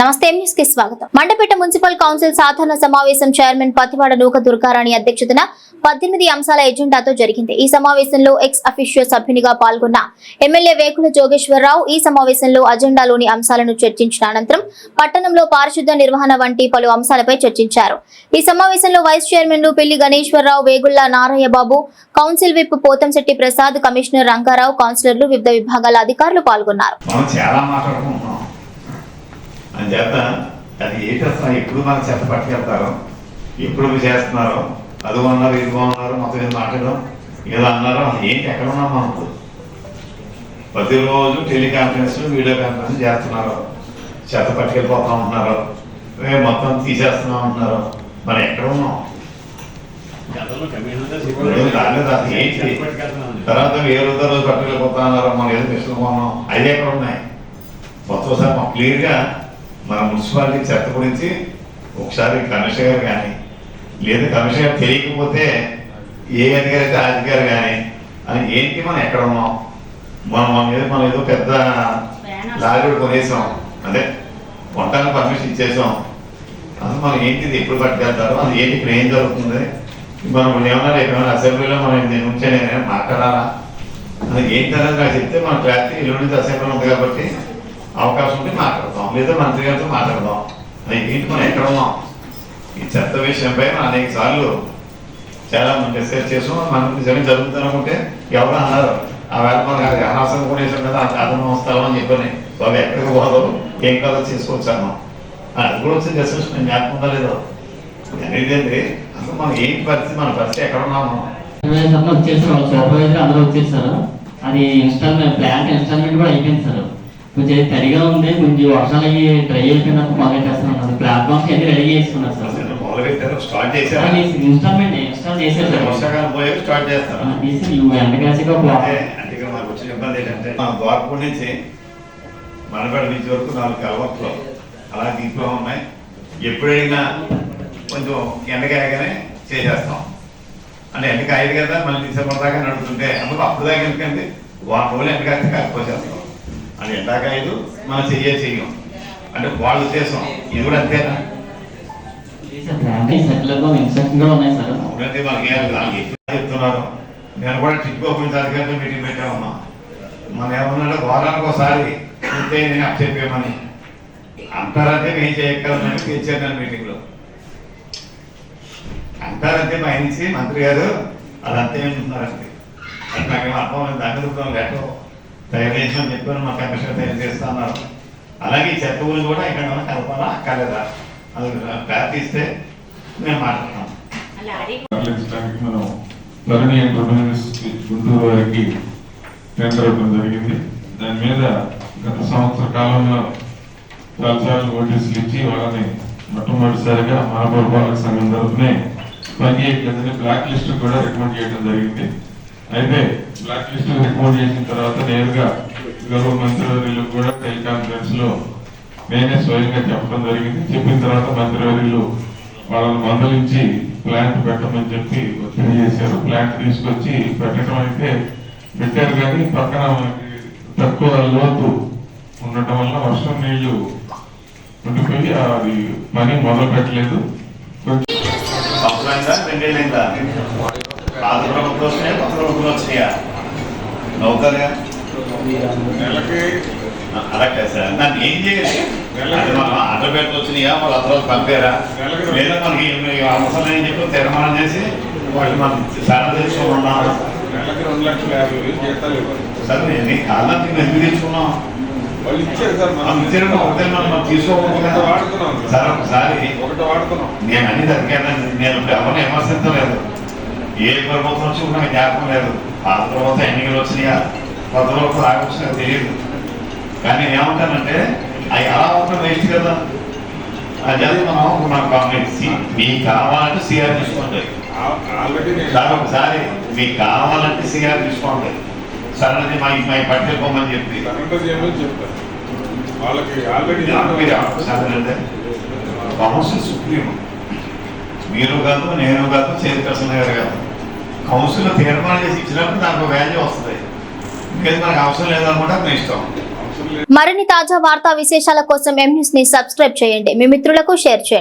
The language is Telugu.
నమస్తే న్యూస్కి స్వాగతం. మండపేట మున్సిపల్ కౌన్సిల్ సాధారణ సమావేశం చైర్మన్ పతివాడ నూక దుర్గారాణి అధ్యక్షతన పద్దెనిమిది అంశాల ఎజెండాతో జరిగింది. ఈ సమావేశంలో ఎక్స్ అఫీషియో సభ్యునిగా పాల్గొన్న ఎమ్మెల్యే వేకుల జోగేశ్వరరావు ఈ సమావేశంలో అజెండాలోని అంశాలను చర్చించిన అనంతరం పట్టణంలో పారిశుద్ధ్య నిర్వహణ వంటి పలు అంశాలపై చర్చించారు. ఈ సమావేశంలో వైస్ చైర్మన్లు Pelli Ganeswararao Vegulla Narayanababu council whip Pothamsetty Prasad commissioner Rangarao కౌన్సిలర్లు వివిధ విభాగాల అధికారులు పాల్గొన్నారు మనం చాలా మాట్లాడుకుంటున్నాం అని చేత అది ఏంటి అసలు ఎప్పుడు మన చెత్త పట్టుకెళ్తారో ఎప్పుడు చేస్తున్నారో అది అన్నారు ఇది అన్నారు మొత్తం ఏదో మాట్లాడడం ఏదో అన్నారో ఏంటి ఎక్కడ ఉన్నాం మనం? ప్రతిరోజు టెలికాన్ఫరెన్స్ వీడియో కాన్ఫరెన్స్ చేస్తున్నారు. చెత్త పట్టుకెళ్ళిపోతా ఉంటున్నారు. మొత్తం తీసేస్తున్నాం అంటున్నారు మనం ఎక్కడ ఉన్నాం? తర్వాత వేరే రోజు పట్టుకెళ్ళిపోతా ఉన్నారు. మనం ఏదో మిషన్ కొన్నాం. అవి ఎక్కడ ఉన్నాయి? మొత్తం సార్ మాకు క్లియర్గా మన మున్సిపాలిటీ చెత్త గురించి ఒకసారి కమిషనర్ గారు కానీ లేదా కమిషనర్ తెలియకపోతే ఏ అధికారి అయితే ఆ అధికారి కానీ అని ఏంటి మనం ఎక్కడ ఉన్నాం? మనం మన మీద మనం ఏదో పెద్ద లారీ కొనేసాం. అదే వంటలకు పర్మిషన్ ఇచ్చేసాం. అసలు మనం ఏంటిది ఎప్పుడు పట్టుకెళ్తారో అది ఏంటి ఇప్పుడు ఏం జరుగుతుంది? మనం ఏమన్నా రేపు ఏమైనా అసెంబ్లీలో మనం దీని నుంచే నేను మాట్లాడాలా? అది ఏంటి అనేది నాకు చెప్తే మన క్లారిటీ ఎల్లుండి అసెంబ్లీ ఉంది కాబట్టి అవకాశం ఉంటే మాట్లాడతాం. లేదా మంత్రి గారితో మాట్లాడదాం. అది ఏంటి మనం ఎక్కడ ఉన్నాం ఈ చెత్త విషయంపై మనం అనేక సార్లు చాలా మంది డిస్కస్ చేసాం మనం నిజమే జరుగుతుంది అనుకుంటే ఎవరు అన్నారు. ఆ వేళ మనకి అది కూడా కొనేసాం కదా అతను అదనం అని చెప్పని. సో అవి ఎక్కడికి పోదు? ఏం కాదో చేసుకొచ్చాను అది కూడా వచ్చింది డిస్కషన్ నేను జ్ఞాపకం లేదో. ఏంటంటే అసలు మనం ఏం పరిస్థితి? మన పరిస్థితి ఎక్కడ ఉన్నాము ఇరవై వచ్చేసారు సూపర్వైజర్ అందరూ వచ్చేసారు. అది ఇన్స్టాల్మెంట్ ప్లాంట్ ఇన్స్టాల్మెంట్ కూడా అయిపోయింది సార్. కొంచెం తడిగా ఉంది కొంచెం వర్షాలు అయ్యి డ్రై అయిపోయినప్పుడు మొదలెట్టేస్తున్నాం అది ప్లాట్ఫామ్స్ అన్ని రెడీ చేసుకున్నారు సార్. ఇన్స్టాల్మెంట్ ఇన్స్టాల్ చేశారు? సార్. వర్షాకాలం పోయాక స్టార్ట్ ఎండకాసిగా అంటే వచ్చిన ఇబ్బంది ఏంటంటే ద్వారపూడి నుంచి బీచ్ వరకు నాలుగు కలవట్లు అలా దీంట్లో ఉన్నాయి. ఎప్పుడైనా కొంచెం ఎండకాయగానే చేసేస్తాం. అంటే ఎండ కాయదు కదా మళ్ళీ డిసెంబర్ దాకా నడుపుతుంటే అందుకు అప్పుడు దాకా ఎందుకంటే వారం రోజులు ఎండకాయ కాకపోసేస్తాం అది ఎండాకాయదు మనం చెయ్యే చెయ్యం. అంటే వాళ్ళ ఉద్దేశం. ఇది కూడా అంతేనా? నాకు ఎక్కువ చెప్తున్నారు? నేను కూడా టిక్ గురించి అధికారులతో మీటింగ్ పెట్టామమ్మా. మన ఏమన్నా వారానికి ఒకసారి ఉంటే నేను అప్ చెప్పామని అంటారంటే మేము చేయగలమని తెచ్చాను మీటింగ్లో అంటారంటే మా నుంచి మంత్రి గారు అదంతా ఏమంటున్నారంటే అంటే నాకేమో అర్థం దాని మీద లెటర్ తయారు చేసామని చెప్పాను. మా కమిషన్ తయారు చేస్తా అన్నారు. అలాగే ఈ చెత్త గురించి కూడా ఇక్కడ కలపాలా అక్కర్లేదా అది ప్రార్థిస్తే మేము మాట్లాడతాం. మనం ధరణి ఎంటర్ప్రైజెస్ గుంటూరు వారికి టెండర్ ఇవ్వడం జరిగింది. దాని మీద గత సంవత్సర కాలంలో చాలాసార్లు నోటీసులు ఇచ్చి వాళ్ళని మొట్టమొదటిసారిగా మన పురపాలక సంఘం తరఫునే గదని బ్లాక్ లిస్ట్ కూడా రికమెండ్ చేయడం జరిగింది. అయితే బ్లాక్ లిస్ట్ రిపోర్ట్ చేసిన తర్వాత నేరుగా గౌరవ మంత్రివర్యులకు కూడా టెలికాన్ఫరెన్స్లో నేనే స్వయంగా చెప్పడం జరిగింది. చెప్పిన తర్వాత మంత్రివర్యులు వాళ్ళని మందలించి ప్లాంట్ పెట్టమని చెప్పి ఒత్తిడి చేశారు ప్లాంట్ తీసుకొచ్చి పెట్టడం అయితే పెట్టారు కానీ పక్కన మనకి తక్కువ లోతు ఉండటం వల్ల వర్షం నీళ్ళు ఉండిపోయి అది పని మొదలు పెట్టలేదు కొంచెం పాత ప్రభుత్వం వచ్చినాయా కొత్త ప్రభుత్వం వచ్చినాయా నవ్వుతారుగా అలా కాదు సార్ నన్ను ఏం చేయాలి మనం ఆర్డర్ పెట్టి వచ్చినాయా వాళ్ళు అందరూ పంపారా లేదా మనకి అవసరం అని చెప్పి తీర్మానం చేసి వాళ్ళు మనం సారా తెలుసుకున్నాం నెలకి రెండు లక్షల యాభై వేలు జీతాలు ఇవ్వాలి సార్ నేను ఎందుకు తెచ్చుకున్నాం వాళ్ళు ఇచ్చారు సార్ మనం ఇచ్చారు ఒకటే మనం తీసుకోకుండా వాడుతున్నాం సార్ ఒకసారి ఒకటి వాడుతున్నాం నేను అన్ని తగ్గాను నేను ఎవరిని విమర్శించలేదు. ఏ ప్రభుత్వం వచ్చి కూడా జ్ఞాపకం లేదు. పాత ప్రభుత్వం ఎన్నికలు వచ్చినాయా? కొత్త ప్రభుత్వం రాక వచ్చినా తెలియదు. కానీ నేను ఏమంటానంటే అవి ఎలా ఉంటాం వేస్ట్ కదా. అది అది మనం మన కాంగ్రెస్ మీకు కావాలంటే సిఆర్ తీసుకోండి. సార్ ఒకసారి మీకు కావాలంటే సిఆర్ తీసుకోండి. సార్ అది మా మా పట్టుకోమని చెప్పి. వాళ్ళకి ఆల్రెడీ కౌన్సిల్ సుప్రీం. మీరు కాదు నేను కాదు చైర్పర్సన్ గారు కాదు. కౌన్సిల్ తీర్మానం చేసి ఇచ్చినప్పుడు నాకు వాల్యూ వస్తుంది. ఇంకేది మనకు అవసరం లేదనుకుంటే మీ ఇష్టం. మరిన్ని తాజా వార్తా విశేషాల కోసం ఎం న్యూస్ని సబ్స్క్రైబ్ చేయండి. మీ మిత్రులకు షేర్ చేయండి.